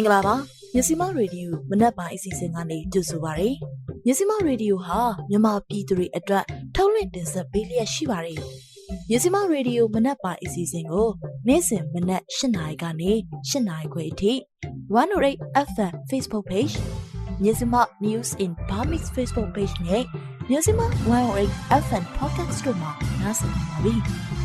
မင်္ဂလာပါမြစီမရေဒီယိုမနက်ပိုင်းအစီအစဉ်ကနေကြိုဆိုပါရစေမြစီမရေဒီယိုဟာမြန်မာပြည်သူတွေအတွက်ထုတ်လွှင့်တင်ဆက်ပေးလျက်ရှိပါတယ်မြစီမရေဒီယိုမနက်ပိုင်းအစီအစဉ်ကိုနေ့စဉ်မနက်၈နာရီကနေ၈နာရီခွဲအထိ108 FM Facebook Page မြစီမ News in Burmese Facebook Page နဲ့မြစီမ108 FM Podcast တို့မှာနားဆင်နိုင်ပါပြီ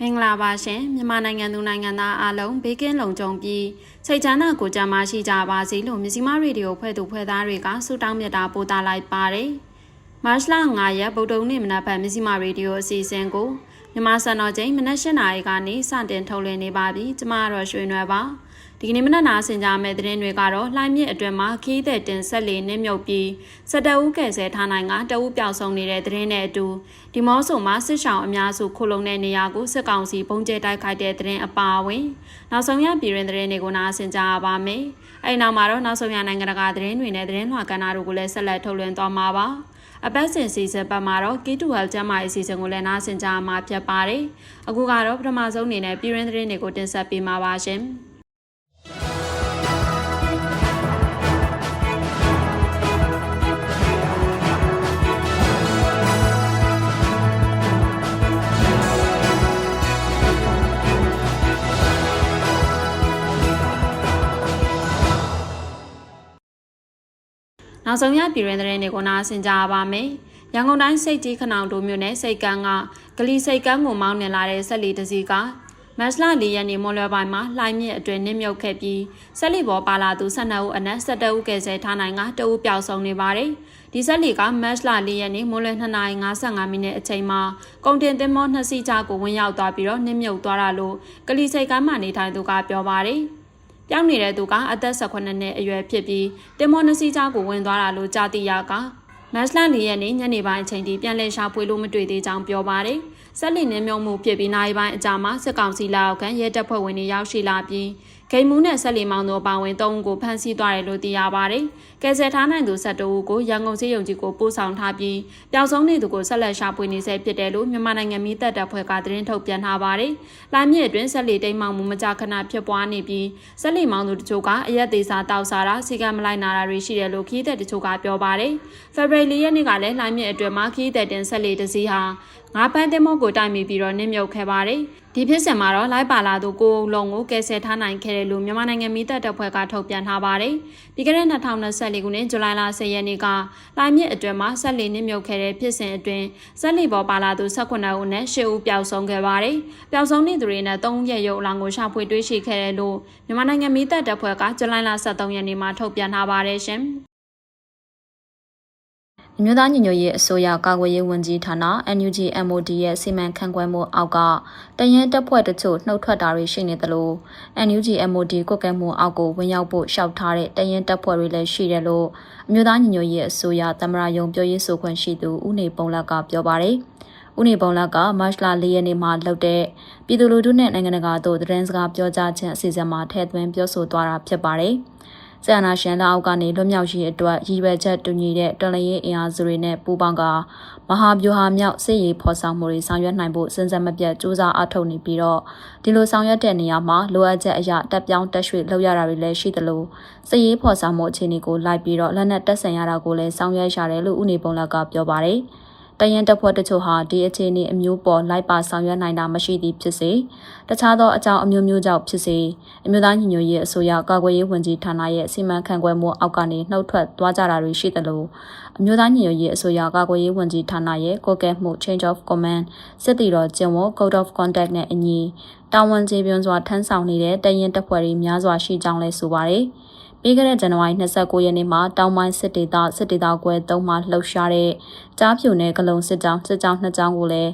မင်္ဂလာပါရှင်မြန်မာနိုင်ငံသူနိုင်ငံသားအားလုံးဘေးကင်းလုံခြုံပြီးစိတ်ချမ်းသာကိုယ်ကျန်းမာရှိကြပါစေလို့မြစီမရေဒီယိုဖွဲ့သူဖွဲ့သားတွေကဆုတောင်းမြတ်တာပို့သလိုက်ပါတယ်။မတ်လ9ရက်ဗုဒ္ဓနေ့မနက်ဖြန်မြစီမရေဒီယိုအစီအစဉ်ကိုမြန်မာစံတော်ချိန်မနက်၈နာရီကနေစတင်ထုတ်လွှင့်နေပါပြီ။ကျမကတော့ရွှေနွယ်ပါ။ ဒီကနေ့မနက်နာဆင်ကြမယ့်သတင်းတွေကတော့လှိုင်းမြစ်အတွင်းမှာခီးတဲ့တင်ဆက်လီနစ်မြုပ်ပြီးစတအူးကယ်ဆယ်ထားနိုင်ကတအူးပျောက်ဆုံးနေတဲ့သတင်းနဲ့အတူဒီမော့ဆိုမှာစစ်ဆောင်အများစုခိုလုံတဲ့နေရာကိုစစ်ကောင်စီပုံကျဲတိုက်ခိုက်တဲ့သတင်းအပါအဝင်နောက်ဆုံးရပြည်တွင်သတင်းတွေကိုနားဆင်ကြပါမယ်။အဲဒီနောက်မှာတော့နောက်ဆုံးရနိုင်ငံတကာသတင်းတွေနဲ့သတင်းလွှာကဏ္ဍတို့ကိုလည်းဆက်လက်ထုတ်လွှင့်သွားမှာပါ။အပတ်စဉ်စီစဉ်ပတ်မှာတော့ကီတူဟယ်ကျမ်းမာရေးစီစဉ်ကိုလည်းနားဆင်ကြမှာဖြစ်ပါတယ်။အခုကတော့ပထမဆုံးအနေနဲ့ပြည်တွင်သတင်းတွေကိုတင်ဆက်ပေးမှာပါရှင်။ နောက်ဆုံးရပြည်တွင်သတင်းတွေကိုနားဆင်ကြပါမယ်။ရန်ကုန်တိုင်းစိတ်ကြီးခနောင်တို့မြို့နယ်စိတ်ကန်းကဂလီစိတ်ကန်းကိုမောင်းနှင်လာတဲ့ဆက်လီတစီကမတ်လ၄ရက်နေ့မွန်လွယ်ပိုင်းမှာလှိုင်းမြစ်အတွင်းနစ်မြုပ်ခဲ့ပြီးဆက်လီပေါ်ပါလာသူ12ဦးအနက်17ဦးကယ်ဆယ်ထားနိုင်ကတဦးပျောက်ဆုံးနေပါတယ်။ဒီဆက်လီကမတ်လ၄ရက်နေ့မွန်လွယ်2:55မိနစ်အချိန်မှာကုန်တင်သင်္ဘောနှစ်စီးကြားကိုဝင်ရောက်သွားပြီးတော့နစ်မြုပ်သွားတာလို့ကလီစိတ်ကန်းမှနေထိုင်သူကပြောပါတယ်။ ပြောင်းနေတဲ့သူကအသက်18နှစ်အရွယ်ဖြစ်ပြီးတင်မောနစီချားကိုဝင်သွားတာလို့ကြားသိရကမတ်လ၄ရက်နေ့ညနေပိုင်းအချိန်ထိပြန်လည်ရှာဖွေလို့မတွေ့သေးကြောင်းပြောပါတယ်။ဆက်လက်နှင်းမြုံမှုဖြစ်ပြီးနိုင်ပိုင်းအကြာမှာစစ်ကောင်စီလက်အောက်ခံရဲတပ်ဖွဲ့ဝင်တွေရောက်ရှိလာပြီး ဂိမ်းမူးနဲ့ဆက်လီမောင်တို့ပါဝင်၃ဦးကိုဖမ်းဆီးသွားတယ်လို့သိရပါတယ်။ကယ်ဆယ်ထားနိုင်သူ၁၁ဦးကိုရန်ကုန်စေယုံကြီးကိုပို့ဆောင်ထားပြီးပျောက်ဆုံးနေသူကိုဆက်လက်ရှာဖွေနေဆဲဖြစ်တယ်လို့မြန်မာနိုင်ငံမီးတပ်တပ်ဖွဲ့ကသတင်းထုတ်ပြန်ထားပါတယ်။လိုင်းမြစ်အတွင်းဆက်လီတိမ်မောင်မှုမကြခဏဖြစ်ပွားနေပြီးဆက်လီမောင်တို့တချို့ကအရက်သေးစာတောက်စားတာစီကံမလိုက်နာတာတွေရှိတယ်လို့ခီးတဲ့တချို့ကပြောပါတယ်။ဖေဖော်ဝါရီလရက်နေ့ကလည်းလိုင်းမြစ်အတွင်းမှာခီးတဲ့တင်ဆက်လီတစည်းဟာ ငါးပန်းတင်မောကိုတိုင်မိပြီးတော့နစ်မြုပ်ခဲ့ပါတယ်။ဒီဖြစ်စဉ်မှာတော့လိုက်ပါလာသူကိုအုံလုံးကိုကယ်ဆယ်ထားနိုင်ခဲ့တယ်လို့မြန်မာနိုင်ငံမီးတပ်တပ်ဖွဲ့ကထုတ်ပြန်ထားပါတယ်။ပြီးခဲ့တဲ့2024ခုနှစ်ဇူလိုင်လ10ရက်နေ့ကလိုင်းမြစ်အတွင်းမှာဆက်လီနစ်မြုပ်ခဲ့တဲ့ဖြစ်စဉ်အတွင်းဆက်လီပေါ်ပါလာသူ18ဦးနဲ့10ဦးပျောက်ဆုံးခဲ့ပါတယ်။ပျောက်ဆုံးနေသူတွေနဲ့3ရက်ရုပ်အလောင်းကိုရှာဖွေတွေ့ရှိခဲ့တယ်လို့မြန်မာနိုင်ငံမီးတပ်တပ်ဖွဲ့ကဇူလိုင်လ23ရက်နေ့မှာထုတ်ပြန်ထားပါတယ်ရှင်။ အမျိုးသားညီညွတ်ရေးအစိုးရကာကွယ်ရေးဝန်ကြီးဌာန NUG MOD ရဲ့စီမံခန့်ခွဲမှုအောက်ကတရင်တပ်ဖွဲ့တချို့နှုတ်ထွက်တာတွေရှိနေသလို NUG MOD ကွက်ကဲမှုအောက်ကိုဝင်ရောက်ဖို့ရှောက်ထားတဲ့တရင်တပ်ဖွဲ့တွေလည်းရှိတယ်လို့အမျိုးသားညီညွတ်ရေးအစိုးရသမရယုံပြောရေးဆိုခွင့်ရှိသူဦးနေပုံလက်ကပြောပါတယ်။ဦးနေပုံလက်ကမတ်လ၄ရက်နေ့မှာလှုပ်တဲ့ပြည်သူလူထုနဲ့နိုင်ငံတကာတို့သတင်းစကားပြောကြားခြင်းအစီအစဉ်မှာထည့်သွင်းပြောဆိုသွားတာဖြစ်ပါတယ်။ ဆန္ဒရှင်လက်အောက်ကနေလွတ်မြောက်ရေးအတွက်ရည်ရွယ်ချက်တူညီတဲ့တော်လှန်ရေးအင်အားစုတွေနဲ့ပူးပေါင်းကမဟာဗျူဟာမြောက်စစ်ရေးဖော်ဆောင်မှုတွေဆောင်ရွက်နိုင်ဖို့စဉ်ဆက်မပြတ်စူးစမ်းအားထုတ်နေပြီးတော့ဒီလိုဆောင်ရွက်တဲ့နေရာမှာလိုအပ်ချက်အရတက်ပြောင်းတက်ရွှေ့လုပ်ရတာတွေလည်းရှိသလိုစစ်ရေးဖော်ဆောင်မှုအခြေအနေကိုလိုက်ပြီးတော့လက်နက်တက်ဆင်ရတာကိုလည်းဆောင်ရွက်ရတယ်လို့ဦးနေပုံလက်ကပြောပါတယ်။ တရင်တပ်ဖွဲ့တချို့ဟာဒီအခြေအနေအမျိုးပေါ်လိုက်ပါဆောင်ရွက်နိုင်တာမရှိသည်ဖြစ်စေတခြားသောအကြောင်းအမျိုးမျိုးကြောင့်ဖြစ်စေအမျိုးသားညီညွတ်ရေးအစိုးရကာကွယ်ရေးဝန်ကြီးဌာနရဲ့စီမံခန့်ခွဲမှုအောက်ကနေနှုတ်ထွက်သွားကြတာတွေရှိသလိုအမျိုးသားညီညွတ်ရေးအစိုးရကာကွယ်ရေးဝန်ကြီးဌာနရဲ့ကိုကဲမှု change of command စစ်တီတော်ကျင့်ဝတ် code of conduct နဲ့အညီတာဝန်ကျေပွန်စွာထမ်းဆောင်နေတဲ့တရင်တပ်ဖွဲ့တွေများစွာရှိကြောင်းလည်းဆိုပါတယ်။ ပြီးခဲ့တဲ့ဇန်နဝါရီ29ရက်နေ့မှာတောင်ပိုင်းစစ်ဒေသစစ်ဒေသကွဲ3မှာလှုပ်ရှားတဲ့ကြားဖြူနယ်ကလုံစစ်ကြောင်းစစ်ကြောင်းနှစ်ကြောင်းကိုလည်း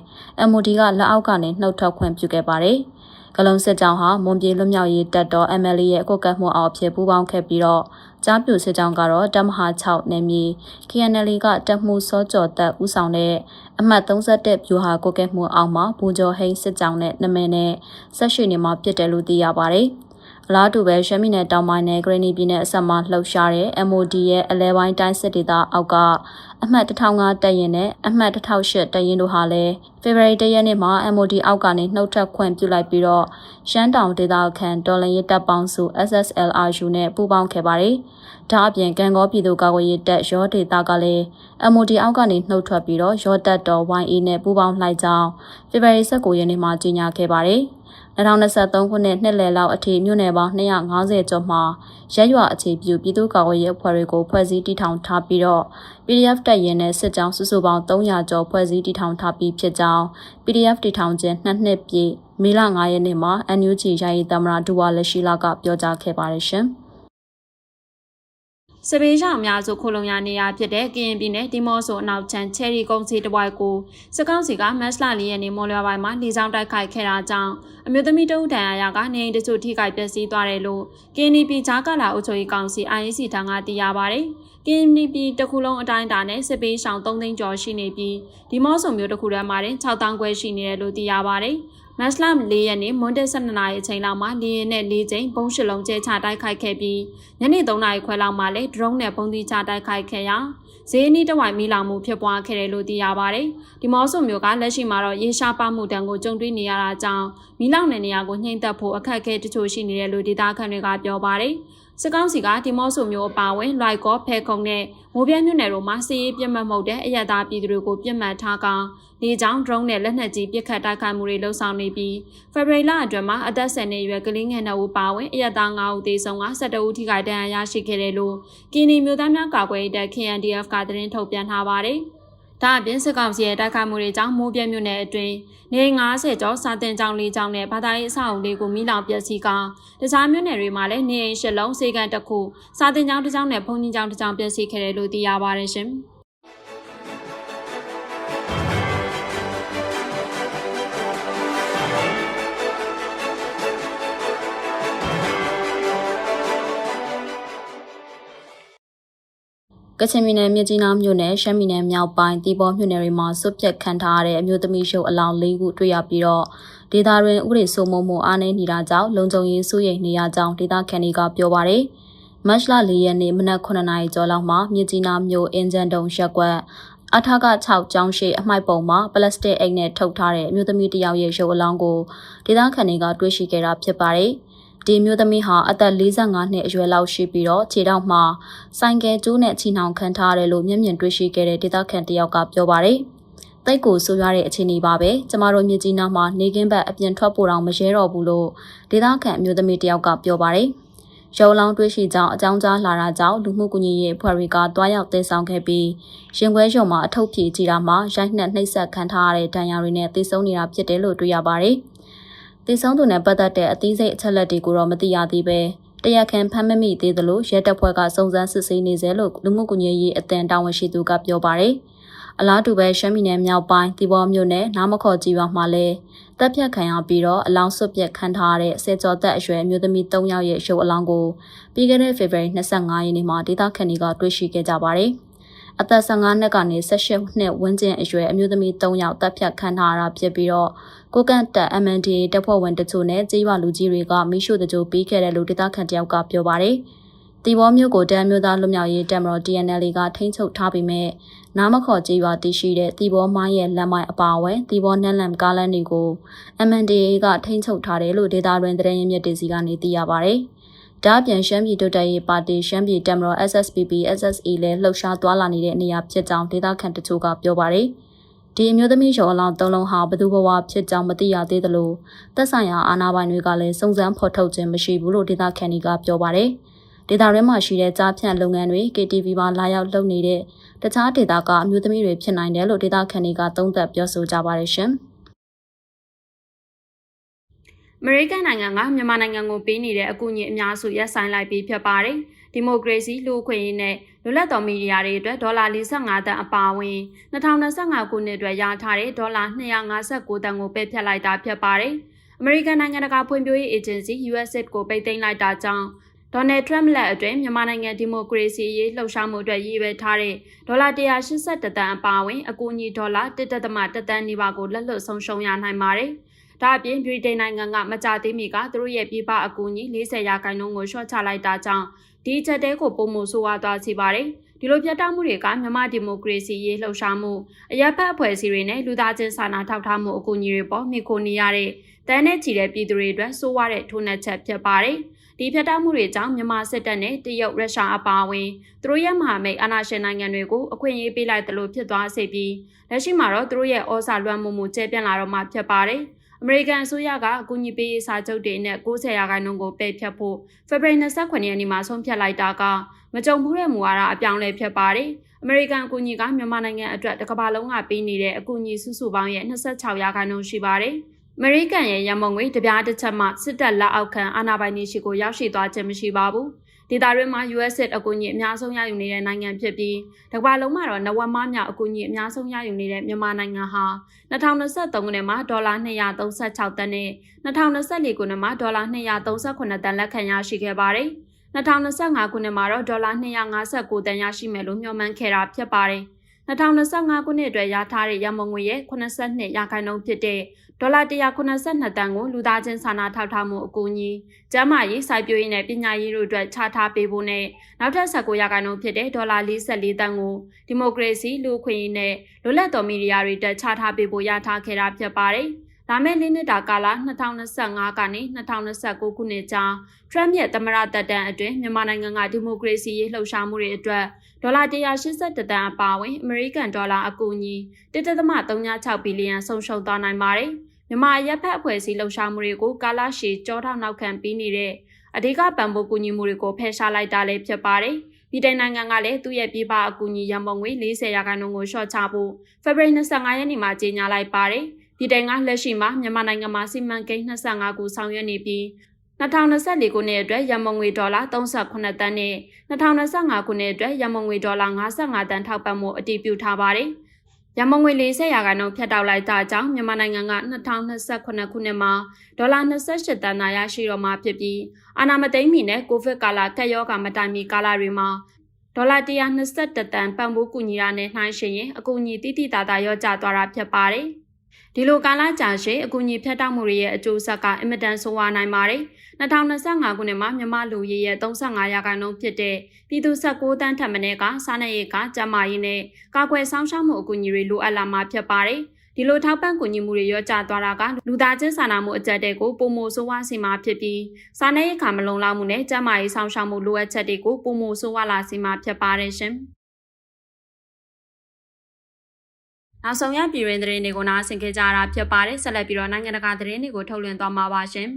MOD ကလက်အောက်ကနေနှုတ်ထွက်ခွင့်ပြုခဲ့ပါတယ်။ကလုံစစ်ကြောင်းဟာမွန်ပြည်လွတ်မြောက်ရေးတပ်တော် MLA ရဲ့အခုကတ်မှုအောင်အဖြစ်ပူးပေါင်းခဲ့ပြီးတော့ကြားပြူစစ်ကြောင်းကတော့တမဟာ6နယ်မြေ KNL ကတပ်မှုစောကြော်တပ်ဦးဆောင်တဲ့အမှတ်31ဗျူဟာကိုကဲမှုအောင်မှာဘူကျော်ဟိန်းစစ်ကြောင်းနဲ့နမဲနဲ့ဆက်ရှိနေမှာဖြစ်တယ်လို့သိရပါတယ်။ အလားတူပဲရှမ်းပြည်နယ်တောင်ပိုင်းနဲ့ဂရနီပြည်နယ်အဆက်မှာလှုပ်ရှားတဲ့ MOD ရဲ့အလဲပိုင်းတိုင်းစစ်ဒေသအောက်ကအမှတ်1005တပ်ရင်နဲ့အမှတ်1008တပ်ရင်တို့ဟာလည်းဖေဖော်ဝါရီ၁ရက်နေ့မှာ MOD အောက်ကနေနှုတ်ထွက်ခွင့်ပြုလိုက်ပြီးတော့ရှမ်းတောင်ဒေသခံတော်လန်ရေးတပ်ပေါင်းစု SSLRU နဲ့ပူးပေါင်းခဲ့ပါတယ်။ဒါအပြင်ကံကောပြည်သူ့ကာကွယ်ရေးတပ်ရောဒေသကလည်း MOD အောက်ကနေနှုတ်ထွက်ပြီးတော့ရောတပ်တော် YA နဲ့ပူးပေါင်းလိုက်ကြောင်းဖေဖော်ဝါရီ19ရက်နေ့မှာကြေညာခဲ့ပါတယ်။ 2023ခုနှစ်နှစ်လယ်လောက်အထိမြို့နယ်ပေါင်း250ကျော်မှာရက်ရွာအခြေပြုပြည်သူ့ကာကွယ်ရေးအဖွဲ့တွေကိုဖွဲ့စည်းတည်ထောင်ထားပြီးတော့ PDF တပ်ရင်းနဲ့စစ်ကြောင်းစုစုပေါင်း300ကျော်ဖွဲ့စည်းတည်ထောင်ထားပြီးဖြစ်ကြောင်း PDF တည်ထောင်ခြင်းနှစ်နှစ်ပြည့်မေလ9ရက်နေ့မှာ NUG ယာယီသမရဒူဝါလက်ရှိလာကပြောကြားခဲ့ပါတယ်ရှင်။ စပေးရှောင်အများစုခိုလုံရနေရဖြစ်တဲ့ကရင်ပြည်နယ်ဒီမော့ဆိုအနောက်ချမ်းချယ်ရီကုန်းစီတဝိုက်ကိုစကောက်စီကမတ်လ၄ရက်နေ့မော်လရွာပိုင်းမှာလေကြောင်းတိုက်ခိုက်ခဲ့တာကြောင့်အမျိုးသမီးတဦးတန်ရာရာကနေအိမ်တချို့ထိခိုက်ပျက်စီးသွားတယ်လို့ကရင်ပြည်ကြားကလာအုပ်ချုပ်ရေးကောင်စီ IEC ထံကသိရပါဗျ။ကရင်ပြည်တစ်ခုလုံးအတိုင်းအတာနဲ့စပေးရှောင်3သိန်းကျော်ရှိနေပြီးဒီမော့ဆိုမျိုးတစ်ခုထဲမှာတင်6တောင်ခွဲရှိနေတယ်လို့သိရပါဗျ။ မတ်လ၄ရက်နေ့မွန်တက်12နာရီအချိန်လောက်မှာလေရင်နဲ့၄ချိန်ပုံးရှလုံးကျဲချတိုက်ခိုက်ခဲ့ပြီးညနေ3နာရီခွဲလောက်မှာလည်း drone နဲ့ပုံသီးချတိုက်ခိုက်ခဲ့ရာဈေးအနီးတစ်ဝိုင်မီလောင်မှုဖြစ်ပွားခဲ့တယ်လို့သိရပါတယ်။ဒီမော့ဆိုမျိုးကလက်ရှိမှာတော့ရေရှားပါမှုတန်ကိုကြုံတွေ့နေရတာကြောင့်မီလောင်တဲ့နေရာကိုနှိမ့်သက်ဖို့အခက်အခဲတချို့ရှိနေတယ်လို့ဒေသခံတွေကပြောပါတယ်။ စစ်ကောင်စီကဒီမော့ဆိုမျိုးအပါဝင်လွိုက်ကောဖဲခုံနဲ့မိုးပြဲမြို့နယ်တို့မှာစီးရေးပြတ်မှတ်မှုတဲ့အရသာပြည်သူတွေကိုပြတ်မှတ်ထားကောင်လေကြောင်း drone နဲ့လက်နက်ကြီးပစ်ခတ်တိုက်ခိုက်မှုတွေလှုံ့ဆော်နေပြီးဖေဖော်ဝါရီလအတွင်းမှာအသက်10နှစ်အရွယ်ကလေးငယ်2ဦးပါဝင်အရသာ9ဦးသေဆုံးက12ဦးထိခိုက်ဒဏ်ရာရရှိခဲ့တယ်လို့ကင်းနီမျိုးသားများကာကွယ်ရေးတပ် KNDF ကသတင်းထုတ်ပြန်ထားပါတယ်။ ဒါအပြင်စစ်ကောင်စီရဲ့တိုက်ခိုက်မှုတွေကြောင့်မိုးပြဲမြို့နယ်အတွင်းနေ90ကျော်စာတင်ကြောင်လေးကျောင်းနဲ့ဘာသာရေးအဆောက်အုံလေးကိုမိလောင်ပျက်စီးကတခြားမြို့နယ်တွေမှာလည်းနေအိမ်ရှစ်လုံးစေကန်တစ်ခုစာတင်ကျောင်းတစ်ကျောင်းနဲ့ဘုံကြီးကျောင်းတစ်ကျောင်းပျက်စီးခဲ့တယ်လို့သိရပါတယ်ရှင်။။ ကချင်ပြည်နယ်မြစ်ကြီးနားမြို့နယ်ရှမ်းပြည်နယ်မြောက်ပိုင်းတီဘောမြို့နယ်တွေမှာဆွတ်ပြက်ခံထားရတဲ့အမျိုးသမီးရုပ်အလောင်း၄ခုတွေ့ရပြီးတော့ဒေသတွင်ဥပဒေစိုးမိုးမှုအားနည်းနေတာကြောင့်လုံခြုံရေးစိုးရိမ်နေရကြောင်းဒေသခံတွေကပြောပါရယ်။မတ်လ၄ရက်နေ့မနက်9နာရီကျော်လောက်မှာမြစ်ကြီးနားမြို့အင်ဂျန်တုံရက်ကွက်အထက6ကျောင်းရှိအမိုက်ပုံမှာပလတ်စတစ်အိတ်နဲ့ထုတ်ထားတဲ့အမျိုးသမီးတစ်ယောက်ရဲ့ရုပ်အလောင်းကိုဒေသခံတွေကတွေ့ရှိခဲ့တာဖြစ်ပါတယ်။ ဒီမျိုးသမီးဟာအသက်45နှစ်အရွယ်လောက်ရှိပြီးတော့ခြေထောက်မှာဆိုင်ကယ်ကျိုးနဲ့ချီနှောင်ခံထားရတယ်လို့မျက်မြင်တွေ့ရှိခဲ့တဲ့ဒေသခံတယောက်ကပြောပါတယ်။တိတ်ကိုဆိုရတဲ့အခြေအနေပါပဲ။ကျမတို့မြကြီးနားမှာနေကင်းဘက်အပြင်ထွက်ဖို့တောင်မရဲတော့ဘူးလို့ဒေသခံအမျိုးသမီးတယောက်ကပြောပါတယ်။ရုံလောင်းတွေ့ရှိကြောင်းအကြောင်းကြားလာတာကြောင့်လူမှုကူညီရေးအဖွဲ့တွေကတွားရောက်တည်ဆောင်ခဲ့ပြီးရင်ခွဲရုံမှာအထုပ်ဖြည့်ကြည့်တာမှာရိုက်နှက်နှိပ်စက်ခံထားရတဲ့ဒဏ်ရာတွေနဲ့တည်ဆုံနေတာဖြစ်တယ်လို့တွေ့ရပါတယ်။ တည်ဆုံးသူနဲ့ပတ်သက်တဲ့အသေးစိတ်အချက်လက်တွေကိုတော့မသိရသေးပဲတရားခံဖမ်းမမိသေးသလိုရဲတပ်ဖွဲ့ကစုံစမ်းစစ်ဆေးနေစေလို့လူမှုကွန်ရက်ရေးအသံတာဝန်ရှိသူကပြောပါတယ်။အလားတူပဲရှမ်းပြည်နယ်မြောက်ပိုင်းတီဘောမြို့နယ်နားမခေါ်ကြီးရွာမှာလည်းတပ်ဖြတ်ခံရပြီးတော့အလောင်းဆွတ်ပြက်ခံထားရတဲ့ဆယ်ကျော်သက်အရွယ်အမျိုးသမီး၃ယောက်ရဲ့ရုပ်အလောင်းကိုပြီးခဲ့တဲ့ဖေဖော်ဝါရီ25ရက်နေ့မှာဒေသခံတွေကတွေ့ရှိခဲ့ကြပါတယ်။ အသက်15နှစ်ကနေ18နှစ်ဝန်းကျင်အရွယ်အမျိုးသမီး3ယောက်တပ်ဖြတ်ခံထားရတာဖြစ်ပြီးတော့ကိုကန့်တက် MNDA တပ်ဖွဲ့ဝင်တချို့နဲ့ကြေးရွာလူကြီးတွေကမိရှုတချို့ပြီးခဲ့တယ်လို့ဒေသခံတယောက်ကပြောပါတယ်။တီဘောမျိုးကိုတမ်းမျိုးသားလူမျိုးရေးတပ်မတော် TNL ကထိန်းချုပ်ထားပြီးမြဲနားမခေါ်ကြေးရွာတည်ရှိတဲ့တီဘောမိုင်းရဲ့လက်မိုင်းအပါအဝင်တီဘောနန်းလမ်ကားလန်းတွေကို MNDA ကထိန်းချုပ်ထားတယ်လို့ဒေသတွင်သတင်းရင်းမြစ်တွေစီကနေသိရပါတယ်။ ဒါ့အပြင်ရှမ်းပြည်တိုးတက်ရေးပါတီရှမ်းပြည်တပ်မတော် SSPP SSA လည်းလှုပ်ရှားသွားလာနေတဲ့နေရာဖြစ်ကြောင်းဒေသခံတချို့ကပြောပါတယ်။ဒီအမျိုးသမီးရောအလောင်းသုံးလုံးဟာဘသူဘဝဖြစ်ကြောင်းမသိရသေးသလိုသက်ဆိုင်ရာအာဏာပိုင်တွေကလည်းစုံစမ်းဖော်ထုတ်ခြင်းမရှိဘူးလို့ဒေသခံတွေကပြောပါတယ်။ဒေသရဲမှာရှိတဲ့ကြားဖြန့်လုပ်ငန်းတွေ KTV မှာလာရောက်လုပ်နေတဲ့တခြားဒေသကအမျိုးသမီးတွေဖြစ်နိုင်တယ်လို့ဒေသခံတွေကသုံးသပ်ပြောဆိုကြပါတယ်ရှင်။ အမေရိကန်နိုင်ငံကမြန်မာနိုင်ငံကိုပေးနေတဲ့အကူအညီအများစုရပ်ဆိုင်းလိုက်ပြီးဖြစ်ပါတယ်။ဒီမိုကရေစီလူ့အခွင့်အရေးနဲ့လွတ်လပ်သောမီဒီယာတွေအတွက်ဒေါ်လာ45တန်အပါအဝင်2025ခုနှစ်အတွက်ရထားတဲ့ဒေါ်လာ259တန်ကိုပယ်ဖျက်လိုက်တာဖြစ်ပါတယ်။အမေရိကန်နိုင်ငံတကာဖွံ့ဖြိုးရေးအေဂျင်စီ USAID ကိုပိတ်သိမ်းလိုက်တာကြောင့်ဒေါ်နယ်ထရမ့်လက်အတွင်းမြန်မာနိုင်ငံဒီမိုကရေစီရေးလှုပ်ရှားမှုအတွက်ရည်ရွယ်ထားတဲ့ဒေါ်လာ182တန်အပါအဝင်အကူအညီဒေါ်လာ1.1တန်နီးပါးကိုလက်လွတ်ဆုံးရှုံးရနိုင်ပါတယ်။ ဒါအပြင်ဗြိတိန်နိုင်ငံကမကြသေးမီကသူတို့ရဲ့ပြည်ပအကူအညီ40ရာခိုင်နှုန်းကိုလျှော့ချလိုက်တာကြောင့်ဒီချက်တဲကိုပုံမှုဆိုးဝါးသွားစေပါတယ်။ဒီလိုပြတ်တောက်မှုတွေကမြန်မာဒီမိုကရေစီရေးလှုပ်ရှားမှုအရက်ဖက်အဖွဲ့အစည်းတွေနဲ့လူသားချင်းစာနာထောက်ထားမှုအကူအညီတွေပေါ်မိခိုနေရတဲ့တန်းနဲ့ချီတဲ့ပြည်သူတွေအတွက်ဆိုးဝါးတဲ့ထိုးနှက်ချက်ဖြစ်ပါတယ်။ဒီပြတ်တောက်မှုတွေကြောင့်မြန်မာစစ်တပ်နဲ့တရုတ်ရုရှားအပါအဝင်သူတို့ရဲ့မဟာမိတ်အာဏာရှင်နိုင်ငံတွေကိုအခွင့်အရေးပေးလိုက်တယ်လို့ဖြစ်သွားစေပြီးလက်ရှိမှာတော့သူတို့ရဲ့ဩဇာလွှမ်းမိုးမှုကျဲပြန့်လာတော့မှဖြစ်ပါတယ်။ အမေရိကန်အစိုးရကအကူအညီပေးရေးစာချုပ်တွေနဲ့90ရာခိုင်နှုန်းကိုပယ်ဖျက်ဖို့ဖေဖော်ဝါရီ29ရက်နေ့မှာဆုံးဖြတ်လိုက်တာကမကြုံဘူးတဲ့မူဝါဒအပြောင်းလဲဖြစ်ပါတယ်။အမေရိကန်အကူအညီကမြန်မာနိုင်ငံအတွက်တစ်ကမ္ဘာလုံးကပေးနေတဲ့အကူအညီစုစုပေါင်းရဲ့26ရာခိုင်နှုန်းရှိပါတယ်။အမေရိကန်ရဲ့ရမုံငွေတပြားတစ်ချက်မှစစ်တပ်လက်အောက်ခံအာဏာပိုင်တွေရှိကိုရောက်ရှိသွားခြင်းမရှိပါဘူး။ ဒေတာတွင်းမှာ US အကူအညီအများဆုံးရယူနေတဲ့နိုင်ငံဖြစ်ပြီးတကမ္ဘာလုံးမှာတော့နဝမမြောက်အကူအညီအများဆုံးရယူနေတဲ့မြန်မာနိုင်ငံဟာ2023ခုနှစ်မှာဒေါ်လာ236တန်းနဲ့2024ခုနှစ်မှာဒေါ်လာ238တန်းလက်ခံရရှိခဲ့ပါတယ်။2025ခုနှစ်မှာတော့ဒေါ်လာ259တန်ရရှိမယ်လို့မျှော်မှန်းခဲ့တာဖြစ်ပါတယ်။2025ခုနှစ်အတွက်ရထားတဲ့ရမုံငွေရဲ့82ရာခိုင်နှုန်းဖြစ်တဲ့ ဒေါ်လာ182တန်ကိုလူသားချင်းစာနာထောက်ထားမှုအကူအညီ၊ကျန်းမာရေးစိုက်ပျိုးရေးနဲ့ပညာရေးတို့အတွက်ချထားပေးဖို့နဲ့နောက်ထပ်19ရာခိုင်နှုန်းဖြစ်တဲ့ဒေါ်လာ44တန်ကိုဒီမိုကရေစီလူ့အခွင့်အရေးနဲ့လွတ်လပ်တော်မီဒီယာတွေတက်ချထားပေးဖို့ရထားခဲ့တာဖြစ်ပါတယ်။လာမယ့်လေးနှစ်တာကာလ2025ကနေ2029ခုနှစ်ကြားထရမ့်ရဲ့သမရတက်တန်းအတွင်းမြန်မာနိုင်ငံကဒီမိုကရေစီရေးလှုပ်ရှားမှုတွေအတွက်ဒေါ်လာ182တန်းအပါအဝင်အမေရိကန်ဒေါ်လာအကူအညီ1.36ဘီလီယံဆုံးရှုံးသွားနိုင်ပါတယ်။ မြန်မာရပ်ဖက်အဖွဲ့အစည်းလှုပ်ရှားမှုတွေကိုကာလရှည်ကြောထောက်နောက်ခံပြီးနေတဲ့အဓိကပံ့ပိုးကူညီမှုတွေကိုဖယ်ရှားလိုက်တာလည်းဖြစ်ပါတယ်။ပြည်တိုင်နိုင်ငံကလည်းသူ့ရဲ့ပြည်ပအကူအညီရန်ပုံငွေ40ရာခိုင်နှုန်းကိုလျှော့ချဖို့ဖေဖော်ဝါရီ25ရက်နေ့မှာကြေညာလိုက်ပါတယ်။ပြည်တိုင်ကလက်ရှိမှာမြန်မာနိုင်ငံမှာစီမံကိန်း25ခုဆောင်ရွက်နေပြီး2024ခုနှစ်အတွက်ရမုံငွေဒေါ်လာ38တန်းနဲ့2025ခုနှစ်အတွက်ရမုံငွေဒေါ်လာ55တန်းထောက်ပံ့မှုအတည်ပြုထားပါတယ်။ ရမုံငွေ40ရာခိုင်နှုန်းဖြတ်တောက်လိုက်တာကြောင့်မြန်မာနိုင်ငံက2028ခုနှစ်မှာဒေါ်လာ28တန်းသာရရှိတော့မှာဖြစ်ပြီးအာနာမသိမ့်မီနဲ့ကိုဗစ်ကာလကက်ရောဂါမတိုင်မီကာလတွေမှာဒေါ်လာ121တန်းပံ့ပိုးကူညီတာနဲ့နှိုင်းယှဉ်ရင်အကူအညီတိတိတသာရောကျသွားတာဖြစ်ပါတယ်။ ဒီလိုကာလကြာရှည်အကူအညီဖြတ်တောက်မှုတွေရဲ့အကျိုးဆက်ကအင်မတန်ဆိုးဝါးနိုင်ပါတယ်။2025ခုနှစ်မှာမြန်မာလူရည်ရဲ့35ရာခိုင်နှုန်းဖြစ်တဲ့ပြည်သူ19တန်းထပ်မင်းကစားနပ်ရိက္ခာကျန်းမာရေးနဲ့ကာကွယ်ဆောင်ရှောက်မှုအကူအညီတွေလိုအပ်လာမှာဖြစ်ပါတယ်။ဒီလိုထောက်ပံ့ကူညီမှုတွေရောကြသွားတာကလူသားချင်းစာနာမှုအကြက်တဲ့ကိုပုံမိုဆိုးဝါးစီမှာဖြစ်ပြီးစားနပ်ရိက္ခာမလုံလောက်မှုနဲ့ကျန်းမာရေးဆောင်ရှောက်မှုလိုအပ်ချက်တွေကိုပုံမိုဆိုးဝါးလာစီမှာဖြစ်ပါတယ်ရှင်။ နောက်ဆုံးရပြည်တွင်သတင်းတွေကိုနားဆင်ကြကြတာဖြစ်ပါတယ်ဆက်လက်ပြီးတော့နိုင်ငံတကာသတင်းတွေကိုထုတ်လွှင့်သွားမှာပါရှင်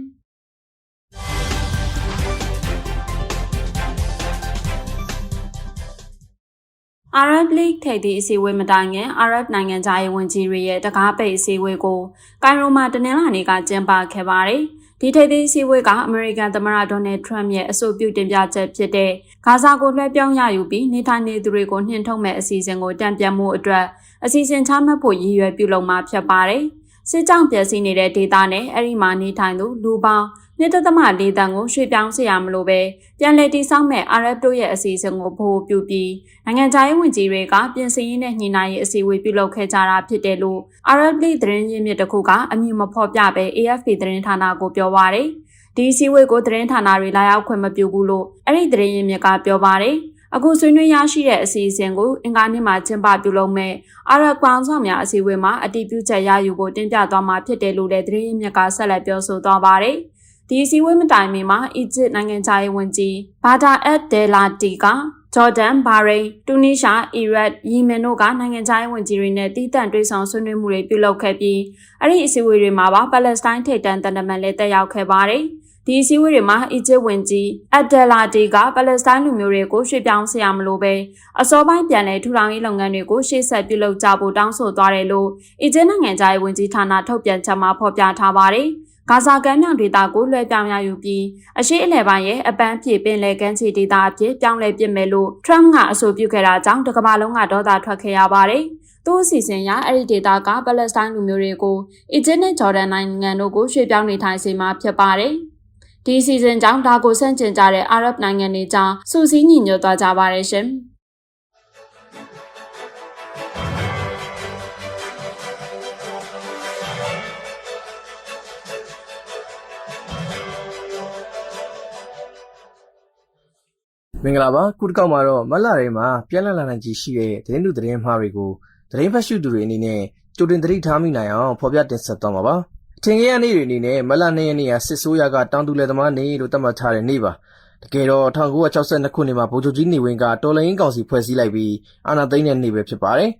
Arab League ထိပ်သီးအစည်းအဝေးမတိုင်ခင် Arab နိုင်ငံသားရေးဝန်ကြီးတွေရဲ့တကားပိတ်အစည်းအဝေးကိုကိုင်ရိုမှာတနင်္လာနေ့ကကျင်းပခဲ့ပါတယ်။ ဒီထိပ်သီးအစည်းအဝေးကအမေရိကန်သမ္မတဒေါ်နယ်ထရမ့်ရဲ့အဆိုပြုတင်ပြချက်ဖြစ်တဲ့ဂါဇာကိုလွှဲပြောင်းရယူပြီးနေထိုင်နေသူတွေကိုနှင်ထုတ်မဲ့အစီအစဉ်ကိုတံပြန်မှုအတွက်အစီအစဉ်ချမှတ်ဖို့ရည်ရွယ်ပြုလုပ်မှာဖြစ်ပါတယ်။စစ်ကြောင့်ပြည့်စည်နေတဲ့ဒေသနဲ့အဲ့ဒီမှာနေထိုင်သူလူပေါင်း နှစ်သက်သမလေးတန်ကိုရွှေ့ပြောင်းစေရမလို့ပဲပြန်လည်တည်ဆောက်မဲ့အာရပ်တို့ရဲ့အစီအစဉ်ကိုပို့ပြုပြီးနိုင်ငံခြားရေးဝန်ကြီးတွေကပြင်ဆင်ရေးနဲ့ညှိနှိုင်းရေးအစည်းအဝေးပြုလုပ်ခဲ့ကြတာဖြစ်တယ်လို့အာရပ်လိသတင်းရင်းမြစ်တစ်ခုကအမည်မဖော်ပြဘဲ AFP သတင်းဌာနကိုပြောပါရယ်ဒီစည်းဝေးကိုသတင်းဌာနတွေလာရောက်ခွင့်မပြုဘူးလို့အဲ့ဒီသတင်းရင်းမြစ်ကပြောပါတယ်အခုဆွေးနွေးရရှိတဲ့အစီအစဉ်ကိုအင်္ဂါနေ့မှာကျင်းပပြုလုပ်မဲ့အာရကွန်ဆောင်များအစည်းအဝေးမှာအတည်ပြုချက်ရယူဖို့တင်ပြသွားမှာဖြစ်တယ်လို့လည်းသတင်းရင်းမြစ်ကဆက်လက်ပြောဆိုသွားပါတယ်။ ဒီအစည်းအဝေးမတိုင်မီမှာအီဂျစ်နိုင်ငံသားရေးဝန်ကြီးဘာဒါအက်ဒဲလာတီကဂျော်ဒန်၊ဘာရိန်၊တူနီးရှား၊အီရတ်၊ယီမင်တို့ကနိုင်ငံခြားရေးဝန်ကြီးတွေနဲ့တည်တံ့တွေ့ဆောင်ဆွေးနွေးမှုတွေပြုလုပ်ခဲ့ပြီးအဲ့ဒီအစည်းအဝေးတွေမှာပါပါလက်စတိုင်းထိပ်တန်းတန်တမန်လည်းတက်ရောက်ခဲ့ပါတယ်။ဒီအစည်းအဝေးတွေမှာအီဂျစ်ဝန်ကြီးအက်ဒလာဒီကပါလက်စတိုင်းလူမျိုးတွေကိုရွှေ့ပြောင်းဆရာမလို့ပဲအစောပိုင်းပြန်လည်ထူထောင်ရေးလုပ်ငန်းတွေကိုရှေ့ဆက်ပြုလုပ်ကြဖို့တောင်းဆိုသွားတယ်လို့အီဂျစ်နိုင်ငံသားရေးဝန်ကြီးဌာနထုတ်ပြန်ချက်မှာဖော်ပြထားပါတယ်။ ဂါဇာကမ်းမြောင်ဒေသကိုလွှဲပြောင်းရယူပြီးအရှိအလဲပိုင်းရဲ့အပန်းဖြေပင်လယ်ကမ်းခြေဒေသအဖြစ်ပြောင်းလဲပစ်မယ်လို့ Trump ကအဆိုပြုခဲ့တာကြောင့်တကမ္ဘာလုံးကဒေါသထွက်ခဲ့ရပါတယ်။သူ့အစီအစဉ်အရအဲ့ဒီဒေသကပါလက်စတိုင်းလူမျိုးတွေကိုအီဂျစ်နဲ့ဂျော်ဒန်နိုင်ငံတို့ကိုရွှေ့ပြောင်းနေထိုင်စေမှာဖြစ်ပါတယ်။ဒီစီဇန်ကြောင့်ဒါကိုဆန့်ကျင်ကြတဲ့အာရပ်နိုင်ငံတွေကြောင့်စူးစီးညီညွတ်သွားကြပါတယ်ရှင်။ မင်္ဂလာပါခုတစ်ခေါက်မှာတော့မတ်လထဲမှာပြန်လည်လာနိုင်ခြေရှိတဲ့သတင်းတူသတင်းမှားတွေကိုသတင်းဖတ်ရှုသူတွေအနေနဲ့ကြိုတင်သတိထားမိနိုင်အောင်ဖော်ပြတင်ဆက်သွားမှာပါအထင်ကြီးရနေ့တွေအနေနဲ့မတ်လ2ရက်နေ့ကစစ်ဆိုးရကတောင်တူလယ်သမားနေ့လို့သတ်မှတ်ထားတဲ့နေ့ပါတကယ်တော့1962ခုနှစ်မှာဗိုလ်ချုပ်ကြီးနေဝင်းကတော်လှန်ရေးကောင်စီဖွဲ့စည်းလိုက်ပြီးအာဏာသိမ်းတဲ့နေ့ပဲဖြစ်ပါတယ်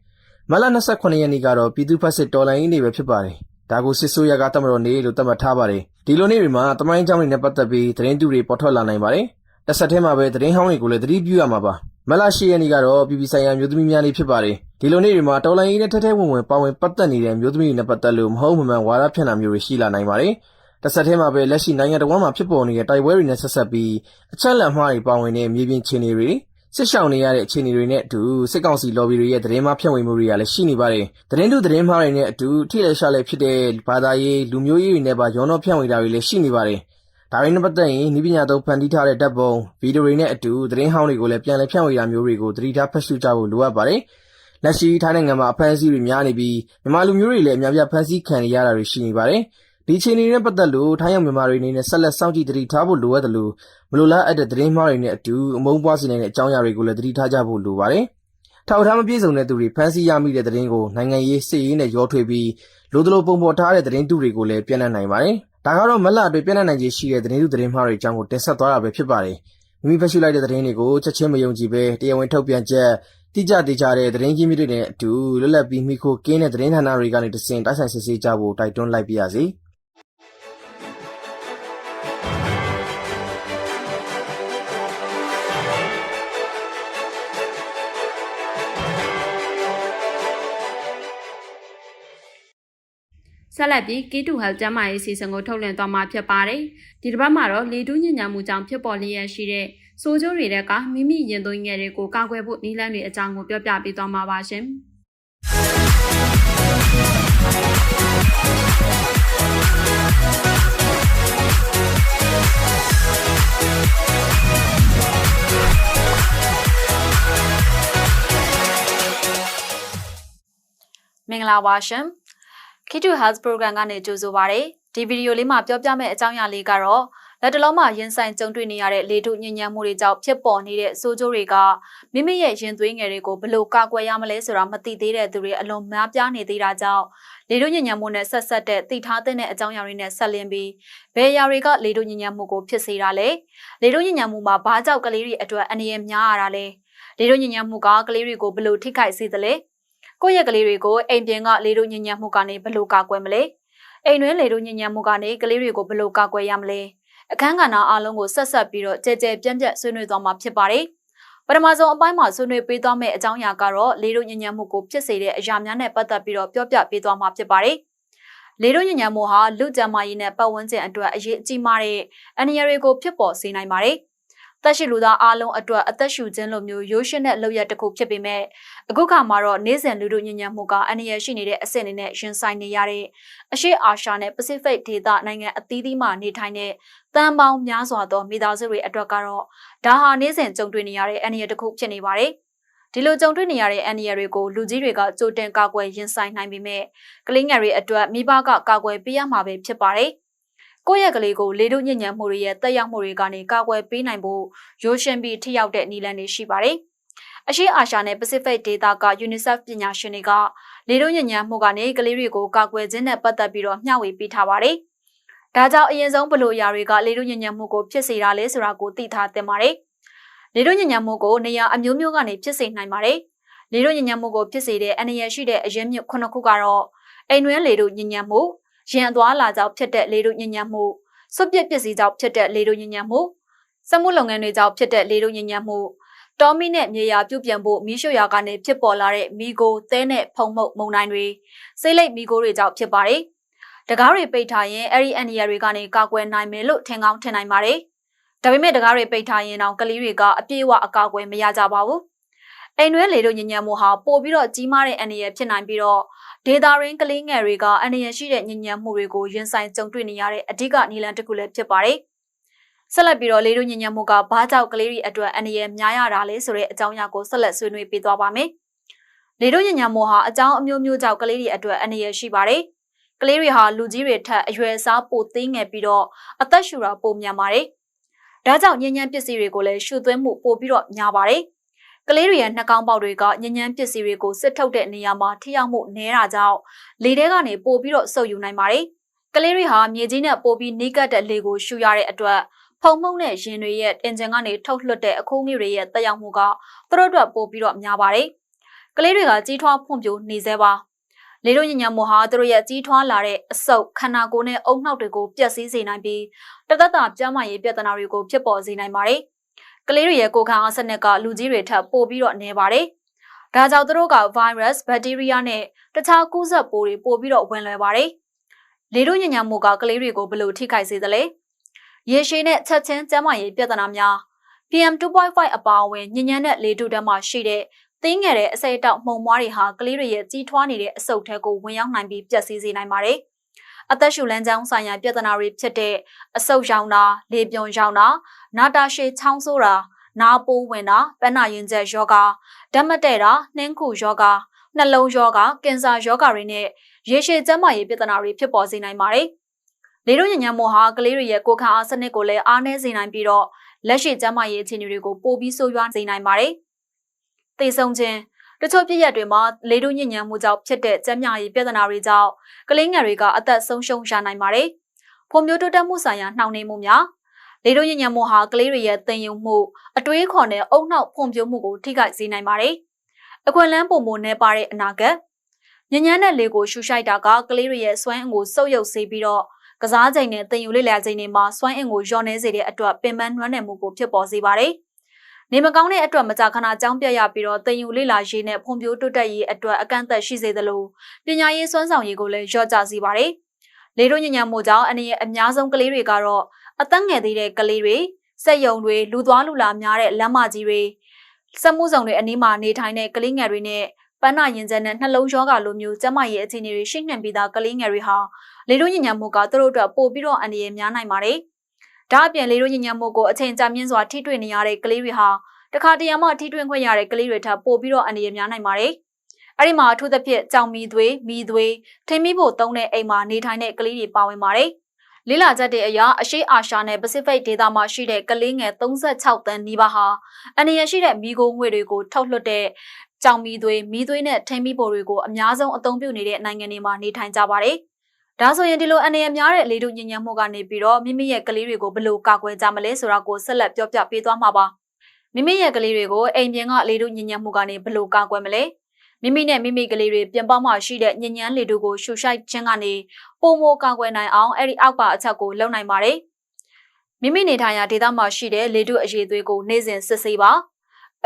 မတ်လ28ရက်နေ့ကတော့ပြည်သူ့ဖက်စစ်တော်လှန်ရေးနေ့ပဲဖြစ်ပါတယ်ဒါကိုစစ်ဆိုးရကတမတော်နေ့လို့သတ်မှတ်ထားပါတယ်ဒီလိုနေ့တွေမှာတမိုင်းကြောင်းတွေနဲ့ပတ်သက်ပြီးသတင်းတူတွေပေါ်ထွက်လာနိုင်ပါတယ် တစ်ဆက်တည်းမှာပဲသတင်းဟောင်းတွေကိုလည်းသတိပြုရမှာပါမလရှိရက်နေ့ကတော့ပြည်ပဆိုင်ရာမျိုးသမီးများနေ့ဖြစ်ပါတယ်ဒီလိုနေ့တွေမှာတော်လိုင်းရေးနဲ့ထက်ထဲဝင်ဝင်ပါဝင်ပတ်သက်နေတဲ့မျိုးသမီးတွေနဲ့ပတ်သက်လို့မဟုတ်မမှန်ဝါဒဖြန့်တာမျိုးတွေရှိလာနိုင်ပါတယ်တစ်ဆက်တည်းမှာပဲလက်ရှိနိုင်ငံတော်မှာဖြစ်ပေါ်နေတဲ့တိုက်ပွဲတွေနဲ့ဆက်ဆက်ပြီးအချက်လက်မှားတွေပါဝင်တဲ့မြေပြင်ခြေအနေတွေစစ်ရှောင်နေရတဲ့အခြေအနေတွေနဲ့အတူစစ်ကောင်စီ lobby တွေရဲ့သတင်းမှားဖြန့်ဝေမှုတွေကလည်းရှိနေပါတယ်သတင်းတူသတင်းမှားတွေနဲ့အတူထိလက်ရှားလည်းဖြစ်တဲ့ဘာသာရေးလူမျိုးရေးတွေနဲ့ပါရောနှောဖြန့်ဝေတာတွေလည်းရှိနေပါတယ် ဒါရင်းနဲ့ပတ်သက်ရင်ဤပညာသုံးဖန်တီးထားတဲ့ဓာတ်ပုံဗီဒီယိုတွေနဲ့အတူသတင်းဟောင်းတွေကိုလည်းပြန်လည်ဖြန့်ဝေတာမျိုးတွေကိုသတိထားဖတ်ရှုကြဖို့လိုအပ်ပါတယ်။လက်ရှိထိုင်းနိုင်ငံမှာအဖမ်းအဆီးတွေများနေပြီးမြန်မာလူမျိုးတွေလည်းအများပြားဖမ်းဆီးခံနေရတာတွေရှိနေပါတယ်။ဒီအခြေအနေနဲ့ပတ်သက်လို့ထိုင်းရောက်မြန်မာတွေအနေနဲ့ဆက်လက်စောင့်ကြည့်သတိထားဖို့လိုအပ်တယ်လို့မလိုလားအပ်တဲ့သတင်းမှားတွေနဲ့အတူအမုန်းပွားစေနိုင်တဲ့အကြောင်းအရာတွေကိုလည်းသတိထားကြဖို့လိုပါတယ်။ထောက်ထားမပြည့်စုံတဲ့သူတွေဖမ်းဆီးရမိတဲ့သတင်းကိုနိုင်ငံရေးစစ်ရေးနဲ့ရောထွေးပြီးလိုသလိုပုံပေါ်ထားတဲ့သတင်းတူတွေကိုလည်းပြန်လည်နိုင်ပါတယ်။ ဒါကတော့မက်လအတွင်းပြန့်နှံ့နိုင်ခြေရှိတဲ့သတင်းသူသတင်းမှားတွေအကြောင်းကိုတင်ဆက်သွားတာပဲဖြစ်ပါတယ်။မိမိဖတ်ရှုလိုက်တဲ့သတင်းတွေကိုချက်ချင်းမယုံကြည်ပဲတရားဝင်ထုတ်ပြန်ချက်တိကျသေးကြတဲ့သတင်းကြီးမြစ်တွေနဲ့အတူလွတ်လပ်ပြီးမိခိုကင်းတဲ့သတင်းဌာနတွေကနေတစင်တိုက်ဆိုင်စစ်ဆေးကြဖို့တိုက်တွန်းလိုက်ပါရစေ။ ဆက်လက်ပြီးကီတူဟယ်ကျမ်းမာရေးစီစဉ်ကိုထုတ်လွှင့်သွားမှာဖြစ်ပါတယ်။ဒီတစ်ပတ်မှာတော့လေတူးညဉ့်ညံမှုကြောင့်ဖြစ်ပေါ်လျက်ရှိတဲ့စိုးကျိုးတွေတဲ့ကမိမိရင်သွင်းငယ်တွေကိုကာကွယ်ဖို့နည်းလမ်းတွေအကြောင်းကိုပြောပြပေးသွားမှာပါရှင်။မင်္ဂလာပါရှင်။ Key to Health Program ကနေကြိုဆိုပါရစေ။ဒီဗီဒီယိုလေးမှာပြောပြမယ့်အကြောင်းအရာလေးကတော့လက်တလုံးမှာရင်ဆိုင်ကြုံတွေ့နေရတဲ့လေထုညဉ့်ညံ့မှုတွေကြောင့်ဖြစ်ပေါ်နေတဲ့ဆိုးကျိုးတွေကမိမိရဲ့ရင်သွေးငယ်တွေကိုဘယ်လိုကာကွယ်ရမလဲဆိုတာမသိသေးတဲ့သူတွေအလွန်များပြားနေသေးတာကြောင့်လေထုညဉ့်ညံ့မှုနဲ့ဆက်ဆက်တဲ့သိထားတဲ့အကြောင်းအရာတွေနဲ့ဆက်လင်းပြီးဘယ်အရာတွေကလေထုညဉ့်ညံ့မှုကိုဖြစ်စေတာလဲလေထုညဉ့်ညံ့မှုမှာဘာကြောင့်ကလေးတွေအတွက်အနေရများရတာလဲလေထုညဉ့်ညံ့မှုကကလေးတွေကိုဘယ်လိုထိခိုက်စေသလဲ ကိုယ့်ရဲ့ကလေးတွေကိုအိမ်ပြင်ကလေထုညဉ့်ညံ့မှုကနေဘယ်လိုကာကွယ်မလဲအိမ်တွင်းလေထုညဉ့်ညံ့မှုကနေကလေးတွေကိုဘယ်လိုကာကွယ်ရမလဲအခန်းကဏ္ဍအားလုံးကိုဆက်ဆက်ပြီးတော့ကြဲကြဲပြန့်ပြန့်ဆွေးနွေးသွားမှာဖြစ်ပါတယ်ပထမဆုံးအပိုင်းမှာဆွေးနွေးပေးသွားမယ့်အကြောင်းအရာကတော့လေထုညဉ့်ညံ့မှုကိုဖြစ်စေတဲ့အရာများနဲ့ပတ်သက်ပြီးတော့ပြောပြပေးသွားမှာဖြစ်ပါတယ်လေထုညဉ့်ညံ့မှုဟာလူကြမ်းမာရေးနဲ့ပတ်ဝန်းကျင်အတွက်အရေးအကြီးမားတဲ့အန္တရာယ်တွေကိုဖြစ်ပေါ်စေနိုင်ပါတယ်။သက်ရှိလူသားအားလုံးအတွက်အသက်ရှူခြင်းလိုမျိုးရိုးရှင်းတဲ့လုပ်ရတစ်ခုဖြစ်ပေမဲ့ အခုခါမှာတော့နေ့စဉ်လူတို့ညဉ့်ညံ့မှုကအန္တရာယ်ရှိနေတဲ့အဆင့်အနေနဲ့ရင်ဆိုင်နေရတဲ့အရှေ့အာရှနဲ့ပစိဖိတ်ဒေသနိုင်ငံအသီးသီးမှာနေထိုင်တဲ့တန်ပေါင်းများစွာသောမိသားစုတွေအတွက်ကတော့ဒါဟာနေ့စဉ်ကြုံတွေ့နေရတဲ့အန္တရာယ်တစ်ခုဖြစ်နေပါတယ်။ဒီလိုကြုံတွေ့နေရတဲ့အန္တရာယ်တွေကိုလူကြီးတွေကကြိုတင်ကာကွယ်ရင်ဆိုင်နိုင်ပေမဲ့ကလေးငယ်တွေအတွက်မိဘကကာကွယ်ပေးရမှာပဲဖြစ်ပါတယ်။ကိုယ့်ရဲ့ကလေးကိုလေတို့ညဉ့်ညံ့မှုတွေရဲ့တက်ရောက်မှုတွေကနေကာကွယ်ပေးနိုင်ဖို့ရိုးရှင်းပြီးထိရောက်တဲ့နည်းလမ်းတွေရှိပါတယ်။ အရှေ့အာရှနဲ့ပစိဖိတ်ဒေသက UNICEF ပညာရှင်တွေကလေတို့ညဉ့်ညံ့မှုကနေကလေးတွေကိုကာကွယ်ခြင်းနဲ့ပတ်သက်ပြီးတော့မျှဝေပေးထားပါတယ်။ဒါကြောင့်အရင်ဆုံးဘလို့အရာတွေကလေတို့ညဉ့်ညံ့မှုကိုဖြစ်စေတာလဲဆိုတာကိုသိထားသင့်ပါတယ်။လေတို့ညဉ့်ညံ့မှုကိုနေရာအမျိုးမျိုးကနေဖြစ်စေနိုင်ပါတယ်။လေတို့ညဉ့်ညံ့မှုကိုဖြစ်စေတဲ့အန္တရာယ်ရှိတဲ့အရင်းမြစ်ခုနှစ်ခုကတော့အိမ်တွင်းလေတို့ညဉ့်ညံ့မှုရင်အသွားလာကြောင့်ဖြစ်တဲ့လေတို့ညဉ့်ညံ့မှုစွပ်ပစ်ပစ္စည်းကြောင့်ဖြစ်တဲ့လေတို့ညဉ့်ညံ့မှုစက်မှုလုပ်ငန်းတွေကြောင့်ဖြစ်တဲ့လေတို့ညဉ့်ညံ့မှု တောမီနဲ့မြေယာပြုတ်ပြန်ဖို့မီးရှို့ရာကနေဖြစ်ပေါ်လာတဲ့မီကိုသဲနဲ့ဖုံမှုတ်မုံတိုင်းတွေစိတ်လိပ်မီကိုတွေကြောင့်ဖြစ်ပါတယ်။တကားတွေပိတ်ထားရင်အဲ့ဒီအန်ဒီယာတွေကနေကာကွယ်နိုင်မယ်လို့ထင်ကောင်းထင်နိုင်ပါတယ်။ဒါပေမဲ့တကားတွေပိတ်ထားရင်တော့ကလေးတွေကအပြည့်အဝအကာအကွယ်မရကြပါဘူး။အိမ်တွင်းလေတို့ညဉ့်ညံ့မှုဟာပို့ပြီးတော့ကြီးမားတဲ့အန္တရာယ်ဖြစ်နိုင်ပြီးတော့ဒေတာရင်းကလေးငယ်တွေကအန္တရာယ်ရှိတဲ့ညဉ့်ညံ့မှုတွေကိုရင်ဆိုင်ကြုံတွေ့နေရတဲ့အဓိကနည်းလမ်းတစ်ခုလည်းဖြစ်ပါတယ်။ ဆက်လက်ပြီးတော့လေတို့ညဉ့်ညံ့မှုကဘာကြောင့်ကလေးတွေအတွက်အန္တရာယ်များရတာလဲဆိုတဲ့အကြောင်းအရာကိုဆက်လက်ဆွေးနွေးပေးသွားပါမယ်။လေတို့ညဉ့်ညံ့မှုဟာအကြောင်းအမျိုးမျိုးကြောင့်ကလေးတွေအတွက်အန္တရာယ်ရှိပါတယ်။ကလေးတွေဟာလူကြီးတွေထက်အရွယ်အစားပိုသေးငယ်ပြီးတော့အသက်ရှူတာပိုမြန်ပါတယ်။ဒါကြောင့်ညဉ့်ညံပစ္စည်းတွေကိုလည်းရှုသွင်းမှုပိုပြီးတော့များပါတယ်။ကလေးတွေရဲ့နှာခေါင်းပေါက်တွေကညဉ့်ညံပစ္စည်းတွေကိုစစ်ထုတ်တဲ့နေရာမှာထိရောက်မှုနည်းတာကြောင့်လေထဲကနေပိုပြီးတော့ဆုပ်ယူနိုင်ပါတယ်။ကလေးတွေဟာမြေကြီးနဲ့ပိုပြီးနီးကပ်တဲ့လေကိုရှုရတဲ့အတွက် ဖုံမှုန့်တဲ့ရင်တွေရဲ့အင်ဂျင်ကနေထုတ်လွှတ်တဲ့အခုငွေတွေရဲ့တက်ရောက်မှုကသူတို့အတွက်ပိုပြီးတော့များပါတယ်။ကလေးတွေကကြီးထွားဖွံ့ဖြိုးနေသေးပါ။လေတို့ညဉ့်ညံမှုဟာသူတို့ရဲ့ကြီးထွားလာတဲ့အဆုပ်ခန္ဓာကိုယ်နဲ့အုံနှောက်တွေကိုပျက်စီးစေနိုင်ပြီးတသက်တာကျန်းမာရေးပြဿနာတွေကိုဖြစ်ပေါ်စေနိုင်ပါတယ်။ကလေးတွေရဲ့ကိုယ်ခံအားစနစ်ကလူကြီးတွေထက်ပိုပြီးတော့နည်းပါတယ်။ဒါကြောင့်သူတို့က virus, bacteria နဲ့တခြားကူးစက်ပိုးတွေပိုပြီးတော့ဝင်လွယ်ပါတယ်။လေတို့ညဉ့်ညံမှုကကလေးတွေကိုဘယ်လိုထိခိုက်စေသလဲ။ ရေရှည်နဲ့ချက်ချင်းကျန်းမာရေးပြဿနာများ PM2.5 အပါအဝင်ညဉ့်ညံတဲ့လေထုတန်းမှာရှိတဲ့သင်းငယ်တဲ့အစိတ်တောက်မှုံမွားတွေဟာကလေးတွေရဲ့ကြီးထွားနေတဲ့အဆုတ်ထဲကိုဝင်ရောက်နိုင်ပြီးပျက်စီးစေနိုင်ပါတယ်။အသက်ရှူလမ်းကြောင်းဆိုင်ရာပြဿနာတွေဖြစ်တဲ့အဆုတ်ရောင်တာ၊လေပြွန်ရောင်တာ၊နာတာရှည်ချောင်းဆိုးတာ၊နားပိုးဝင်တာ၊ပန်းနာရင်ကျက်ယောဂါ၊ဓာတ်မတည့်တာ၊နှင်းခုယောဂါ၊နှလုံးယောဂါ၊ကင်ဆာယောဂါတွေနဲ့ရေရှည်ကျန်းမာရေးပြဿနာတွေဖြစ်ပေါ်စေနိုင်ပါတယ်။ လေတို့ညဉ့်ညံမို့ဟာကလေးတွေရဲ့ကိုယ်ခံအားစနစ်ကိုလည်းအားနည်းစေနိုင်ပြီးတော့လက်ရှိကျန်းမာရေးအခြေအနေတွေကိုပိုပြီးဆိုးရွားစေနိုင်ပါတယ်။သေဆုံးခြင်းတချို့ပြည့်ရက်တွေမှာလေတို့ညဉ့်ညံမှုကြောင့်ဖြစ်တဲ့ကျန်းမာရေးပြဿနာတွေကြောင့်ကလေးငယ်တွေကအသက်ဆုံးရှုံးရနိုင်ပါတယ်။ဖွံ့ဖြိုးတိုးတက်မှုဆိုင်ရာနှောင့်နှေးမှုများလေတို့ညဉ့်ညံမှုဟာကလေးတွေရဲ့သင်ယူမှုအတွေးခေါ်နဲ့အုံနောက်ဖွံ့ဖြိုးမှုကိုထိခိုက်စေနိုင်ပါတယ်။အခွင့်အလမ်းပုံမိုနေပါတဲ့အနာဂတ်ညဉ့်ညံတဲ့လေကိုရှူရှိုက်တာကကလေးတွေရဲ့စွမ်းအင်ကိုစုပ်ယုပ်စေပြီးတော့ ကစားချိန်နဲ့တင်ယူလေ့လာချိန်တွေမှာစွမ်းအင်ကိုလျော့နေစေတဲ့အတွက်ပင်ပန်းနွမ်းနယ်မှုကိုဖြစ်ပေါ်စေပါတယ်။နေမကောင်းတဲ့အတွက်မကြာခဏကြောင်းပြရပြီးတော့တင်ယူလေ့လာရေးနဲ့ဖွံ့ဖြိုးတိုးတက်ရေးအတွက်အကန့်အသတ်ရှိစေသလိုပညာရေးစွမ်းဆောင်ရေးကိုလည်းလျော့ကျစေပါတယ်။လေတို့ညဉ့်ညံမှုကြောင့်အနေနဲ့အများဆုံးကလေးတွေကတော့အသက်ငယ်သေးတဲ့ကလေးတွေစက်ယုံတွေလူသွားလူလာများတဲ့လမ်းမကြီးတွေစက်မှုဆောင်တွေအနီးမှာနေထိုင်တဲ့ကလေးငယ်တွေနဲ့ပန်းနာရင်ကျက်နဲ့နှလုံးရောဂါလိုမျိုးကျန်းမာရေးအခြေအနေတွေရှိနှံပြီးသားကလေးငယ်တွေဟာ လေတို့ညဉ့်ညံမှုကသူတို့အတွက်ပို့ပြီးတော့အန္တရာယ်များနိုင်ပါတယ်။ဒါအပြင်လေတို့ညဉ့်ညံမှုကိုအချိန်ကြာမြင့်စွာထိတွေ့နေရတဲ့ကလေးတွေဟာတခါတရံမှထိတွေ့ခွင့်ရတဲ့ကလေးတွေထပ်ပို့ပြီးတော့အန္တရာယ်များနိုင်ပါတယ်။အဲ့ဒီမှာအထူးသဖြင့်ကြောင်မီသွေး၊မီသွေး၊ထိမ့်မိဖို့သုံးတဲ့အိမ်မှာနေထိုင်တဲ့ကလေးတွေပါဝင်ပါတယ်။လေးလာချက်တွေအရအရှိအာရှနဲ့ပစိဖိတ်ဒေသမှာရှိတဲ့ကလေးငယ်36တန်းနီးပါးဟာအန္တရာယ်ရှိတဲ့မိခိုးငွေတွေကိုထုတ်လွှတ်တဲ့ကြောင်မီသွေး၊မီသွေးနဲ့ထိမ့်မိဖို့တွေကိုအများဆုံးအသုံးပြုနေတဲ့နိုင်ငံတွေမှာနေထိုင်ကြပါတယ်။ ဒါဆိုရင်ဒီလိုအနေအများတဲ့လေတုညဉ့်ညံမှုကနေပြီးတော့မိမိရဲ့ကလေးတွေကိုဘယ်လိုကာကွယ်ကြမလဲဆိုတာကိုဆက်လက်ပြောပြပေးသွားမှာပါမိမိရဲ့ကလေးတွေကိုအိမ်ပြင်ကလေတုညဉ့်ညံမှုကနေဘယ်လိုကာကွယ်မလဲမိမိနဲ့မိမိကလေးတွေပြင်ပမှရှိတဲ့ညဉ့်ညံလေတုကိုရှူရှိုက်ခြင်းကနေပုံမကာကွယ်နိုင်အောင်အဲ့ဒီအောက်ပါအချက်ကိုလုပ်နိုင်ပါတယ်မိမိနေထိုင်ရာဒေသမှာရှိတဲ့လေတုအရေးသွေးကိုနေ့စဉ်စစ်ဆေးပါ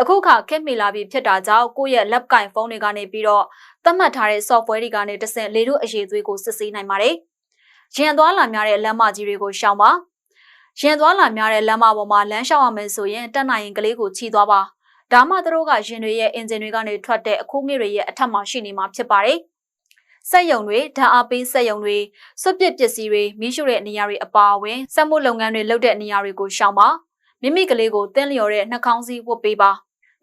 အခုခါခက်မီလာပြီးဖြစ်တာကြောင့်ကိုယ့်ရဲ့ lab ကင်ဖုန်းတွေကနေပြီးတော့သတ်မှတ်ထားတဲ့ software တွေကနေတဆင့်လေတုအရေးသွေးကိုစစ်ဆေးနိုင်ပါတယ်။ရင်သွားလာများတဲ့လမ်းမကြီးတွေကိုရှောင်ပါ။ရင်သွားလာများတဲ့လမ်းမပေါ်မှာလမ်းလျှောက်ရမယ်ဆိုရင်တက်နိုင်ရင်ကလေးကိုခြိသွားပါ။ဒါမှသူတို့ကရင်တွေရဲ့အင်ဂျင်တွေကနေထွက်တဲ့အခုငွေတွေရဲ့အထက်မှာရှိနေမှာဖြစ်ပါတယ်။စက်ယုံတွေဓာတ်အားပေးစက်ယုံတွေစွပ်ပစ်ပစ္စည်းတွေမိရှုတဲ့နေရာတွေအပါအဝင်စက်မှုလုပ်ငန်းတွေလုပ်တဲ့နေရာတွေကိုရှောင်ပါမိမိကလေးကိုတင်းလျော်တဲ့နှာခေါင်းစည်းဝတ်ပေးပါ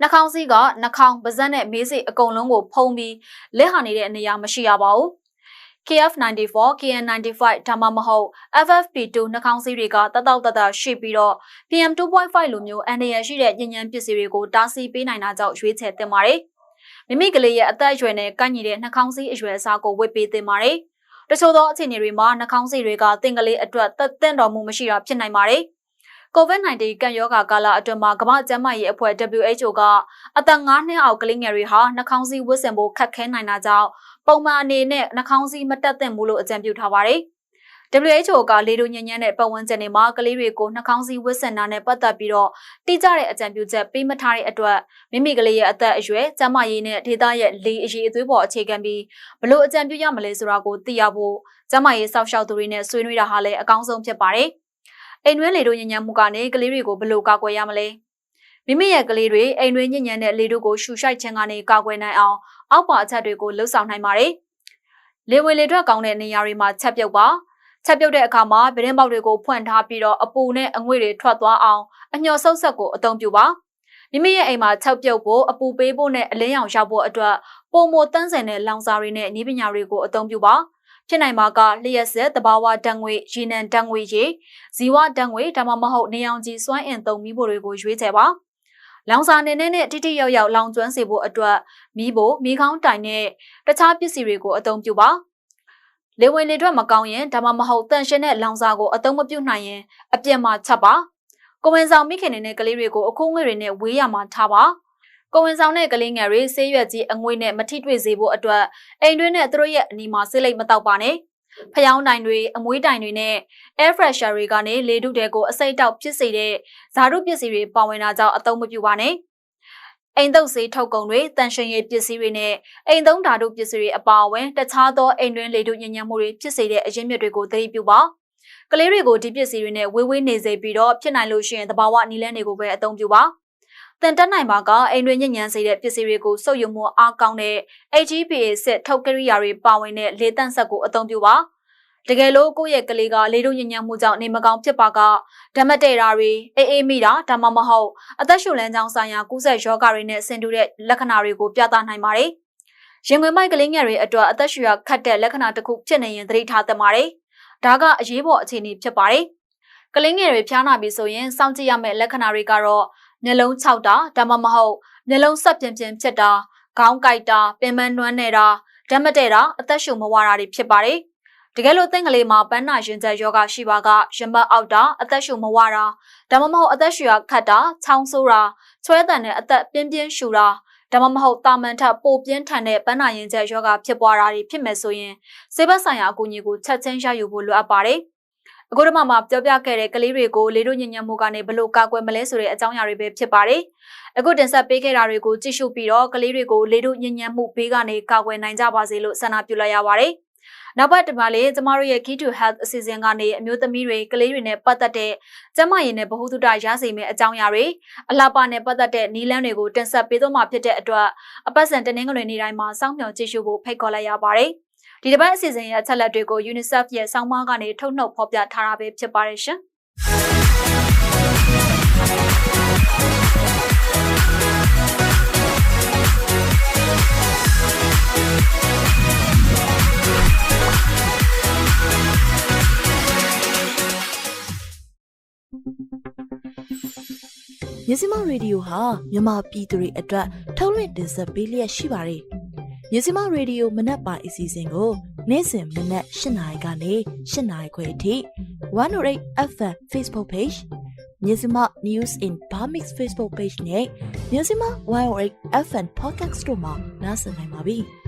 နှာခေါင်းစည်းကနှာခေါင်းပါးစပ်နဲ့မေးစိအကုန်လုံးကိုဖုံးပြီးလက်ဟာနေတဲ့နေရာမရှိရပါဘူး KF94, KN95 ဒါမှမဟုတ် FFP2 နှာခေါင်းစည်းတွေကတတောက်တတရှိပြီးတော့ PM2.5 လိုမျိုးအန္တရာယ်ရှိတဲ့ညဉ့်ညံပစ္စည်းတွေကိုတားဆီးပေးနိုင်တာကြောင့်ရွေးချယ်တင်ပါတယ်။မိမိကလေးရဲ့အသက်အရွယ်နဲ့ကိုက်ညီတဲ့နှာခေါင်းစည်းအရွယ်အစားကိုဝတ်ပေးတင်ပါတယ်။တချို့သောအခြေအနေတွေမှာနှာခေါင်းစည်းတွေကတင်ကလေးအတွက်သက်သင့်တော်မှုမရှိတာဖြစ်နိုင်ပါတယ်။ COVID-19 ကံရောဂါကာလအတွင်းမှာကမ္ဘာ့ကျန်းမာရေးအဖွဲ့ WHO ကအသက်9နှစ်အောက်ကလေးငယ်တွေဟာနှာခေါင်းစည်းဝတ်ဆင်ဖို့ခက်ခဲနိုင်တာကြောင့်ပုံမှန်အနေနဲ့နှာခေါင်းစည်းမတက်သင့်ဘူးလို့အကြံပြုထားပါတယ်။ WHO ကလေတို့ညဉ့်ညံ့တဲ့ပတ်ဝန်းကျင်တွေမှာကလေးတွေကိုနှာခေါင်းစည်းဝတ်ဆင်တာနဲ့ပတ်သက်ပြီးတော့တိကျတဲ့အကြံပြုချက်ပေးမထားတဲ့အတွက်မိမိကလေးရဲ့အသက်အရွယ်၊ကျန်းမာရေးနဲ့ဒေသရဲ့လေအရေးအသွေးပေါ်အခြေခံပြီးဘလို့အကြံပြုရမလဲဆိုတာကိုသိရဖို့ကျန်းမာရေးစောင့်ရှောက်သူတွေနဲ့ဆွေးနွေးတာဟာလည်းအကောင်းဆုံးဖြစ်ပါတယ်။ အိမ်တွင်းလေတို့ညဉ့်ညံ့မှုကနေကလေးတွေကိုဘယ်လိုကာကွယ်ရမလဲမိမိရဲ့ကလေးတွေအိမ်တွင်းညဉ့်ညံ့တဲ့လေတို့ကိုရှူရှိုက်ခြင်းကနေကာကွယ်နိုင်အောင်အောက်ပါအချက်တွေကိုလှုပ်ဆောင်နိုင်ပါတယ်လေဝင်လေထွက်ကောင်းတဲ့နေရာတွေမှာချက်ပြုတ်ပါချက်ပြုတ်တဲ့အခါမှာဗရင်ပေါက်တွေကိုဖွင့်ထားပြီးတော့အပူနဲ့အငွေ့တွေထွက်သွားအောင်အညှော်ဆုပ်ဆက်ကိုအသုံးပြုပါမိမိရဲ့အိမ်မှာချက်ပြုတ်ဖို့အပူပေးဖို့နဲ့အလင်းရောင်ရောက်ဖို့အတွက်ပုံမတန်းစင်တဲ့လောင်စာတွေနဲ့ဤပညာတွေကိုအသုံးပြုပါ ဖြစ်နိုင်မှာကလျှက်ဆက်တဘာဝဓာတ်ငွေရေနံဓာတ်ငွေရေဇီဝဓာတ်ငွေဒါမှမဟုတ်နေအောင်ကြီးစွမ်းအင်သုံးမိဖို့တွေကိုရွေးချယ်ပါလောင်စာနေနဲ့တိတိယောက်ယောက်လောင်ကျွမ်းစေဖို့အတွက်မီးဖို့မီးခေါင်းတိုင်နဲ့တခြားပစ္စည်းတွေကိုအသုံးပြုပါလေဝင်လေထွက်မကောင်းရင်ဒါမှမဟုတ်တန်ရှင်တဲ့လောင်စာကိုအသုံးမပြုနိုင်ရင်အပြစ်မှာချက်ပါကိုဝင်ဆောင်မိခင်တွေနဲ့ကလေးတွေကိုအခုငွေတွေနဲ့ဝေးရမှာထားပါ ကိုဝင်ဆောင်တဲ့ကလေးငယ်တွေဆေးရွက်ကြီးအငွေနဲ့မထိတွေ့စေဖို့အတွက်အိမ်တွင်းနဲ့သူတို့ရဲ့အနီမှာဆေးလိပ်မတောက်ပါနဲ့ဖျောင်းတိုင်တွေအမွေးတိုင်တွေနဲ့ air freshener တွေကနေလေထုတွေကိုအစိတ်တောက်ဖြစ်စေတဲ့ဇာတုပစ္စည်းတွေပါဝင်တာကြောင့်အသုံးမပြုပါနဲ့အိမ်သုံးဆေးထုတ်ကုန်တွေတန်ရှင်ရည်ပစ္စည်းတွေနဲ့အိမ်သုံးဓာတုပစ္စည်းတွေအပါအဝင်တခြားသောအိမ်တွင်းလေထုညဉ့်ညံ့မှုတွေဖြစ်စေတဲ့အရင်းမြစ်တွေကိုသတိပြုပါကလေးတွေကိုဒီပစ္စည်းတွေနဲ့ဝေးဝေးနေစေပြီးတော့ဖြစ်နိုင်လို့ရှိရင်သဘာဝနီလန်းတွေကိုပဲအသုံးပြုပါ တန်တက်နိုင်ပါကအိမ်တွင်ညဉ့်ညံစေတဲ့ပစ္စည်းတွေကိုစုပ်ယူမှုအားကောင်းတဲ့ HGPA စစ်ထုတ်ကရိယာတွေပါဝင်တဲ့လေတန့်ဆက်ကိုအသုံးပြုပါတကယ်လို့ကိုယ့်ရဲ့ကလေးကလေတို့ညဉ့်ညံမှုကြောင့်နေမကောင်းဖြစ်ပါကဓမ္မတေတာတွေအေးအေးမိတာဒါမှမဟုတ်အသက်ရှူလန်းကြောင်းဆိုင်ရာကူးစက်ရောဂါတွေနဲ့ဆင်တူတဲ့လက္ခဏာတွေကိုပြသနိုင်ပါတယ်။ရင်ခွင်မိုက်ကလေးငယ်တွေအတွက်အသက်ရှူရခတ်တဲ့လက္ခဏာတစ်ခုဖြစ်နေရင်သတိထားသင့်ပါတယ်။ဒါကအရေးပေါ်အခြေအနေဖြစ်ပါတယ်။ကလေးငယ်တွေဖျားနာပြီဆိုရင်စောင့်ကြည့်ရမယ့်လက္ခဏာတွေကတော့ မျက်လုံးခြောက်တာဒါမှမဟုတ်မျက်လုံးဆက်ပြင်းပြင်းဖြစ်တာခေါင်းကိုက်တာပင်မနွမ်းနေတာဓာတ်မတည့်တာအသက်ရှူမဝတာတွေဖြစ်ပါတယ်တကယ်လို့သင်ကလေးမှာပန်းနာရင်ကျယောဂရှိပါကရမတ်အောက်တာအသက်ရှူမဝတာဒါမှမဟုတ်အသက်ရှူရခတ်တာချောင်းဆိုးတာချွဲတန်တဲ့အသက်ပြင်းပြင်းရှူတာဒါမှမဟုတ်တာမန်ထပ်ပိုပြင်းထန်တဲ့ပန်းနာရင်ကျယောဂဖြစ်ပွားတာတွေဖြစ်မယ်ဆိုရင်စေဘက်ဆိုင်ရာအကူအညီကိုချက်ချင်းရယူဖို့လိုအပ်ပါတယ် အခုတမမှာပြောပြခဲ့တဲ့ကလေးတွေကိုလေတို့ညဉ့်ညံ့မှုကနေဘလို့ကာကွယ်မလဲဆိုတဲ့အကြောင်းအရာတွေပဲဖြစ်ပါတယ်။အခုတင်ဆက်ပေးခဲ့တာတွေကိုကြည့်ရှုပြီးတော့ကလေးတွေကိုလေတို့ညဉ့်ညံ့မှုဘေးကနေကာကွယ်နိုင်ကြပါစေလို့ဆန္ဒပြုလိုက်ရပါတယ်။နောက်ပတ်တမလေးကျမတို့ရဲ့ Key to Health အစီအစဉ်ကနေအမျိုးသမီးတွေကလေးတွေနဲ့ပတ်သက်တဲ့ကျန်းမာရေးနဲ့ဗဟုသုတရစေမယ့်အကြောင်းအရာတွေအလားပါနဲ့ပတ်သက်တဲ့နည်းလမ်းတွေကိုတင်ဆက်ပေးသွားမှာဖြစ်တဲ့အတွက်အပတ်စဉ်တနင်္ဂနွေနေ့တိုင်းမှာစောင့်မျှော်ကြည့်ရှုဖို့ဖိတ်ခေါ်လိုက်ရပါတယ်။ ဒီတစ်ပတ်အစီအစဉ်ရဲ့အချက်လက်တွေကို UNICEF ရဲ့စောင်းမကနေထုတ်နှုတ်ဖော်ပြထားတာပဲဖြစ်ပါတယ်ရှင်။။မြစီမရေဒီယိုဟာမြန်မာပြည်သူတွေအတွက်ထုတ်လွှင့်တင်ဆက်ပေးလျက်ရှိပါတယ်။ မြစီမရေဒီယိုမနက်ပိုင်းအစီအစဉ်ကိုနေ့စဉ်မနက်၈နာရီကနေ၈နာရီခွဲအထိ108 FM Facebook Page မြစီမ News in Bamix Facebook Page နဲ့မြစီမ108 FM Podcast တို့မှာနားဆင်နိုင်ပါပြီ။